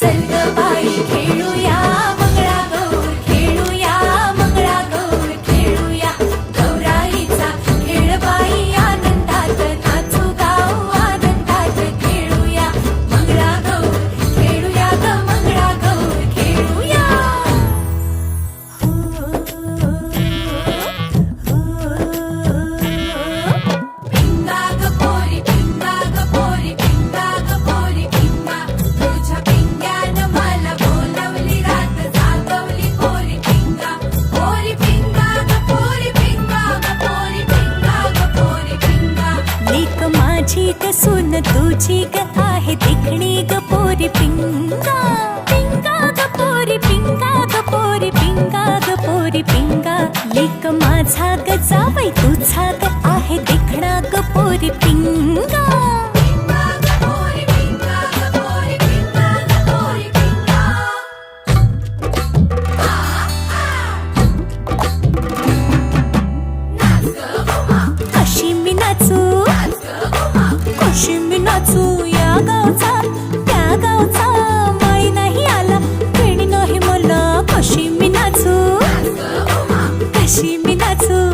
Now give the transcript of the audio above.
चल ग बाई खेळूया. ग सुन तुझी ग आहे तिखणी ग पोरी पिंगा. पिंगा ग पोरी पिंगा ग पोरी पिंगा ग पोरी पिंगा. लेक माझा गजा to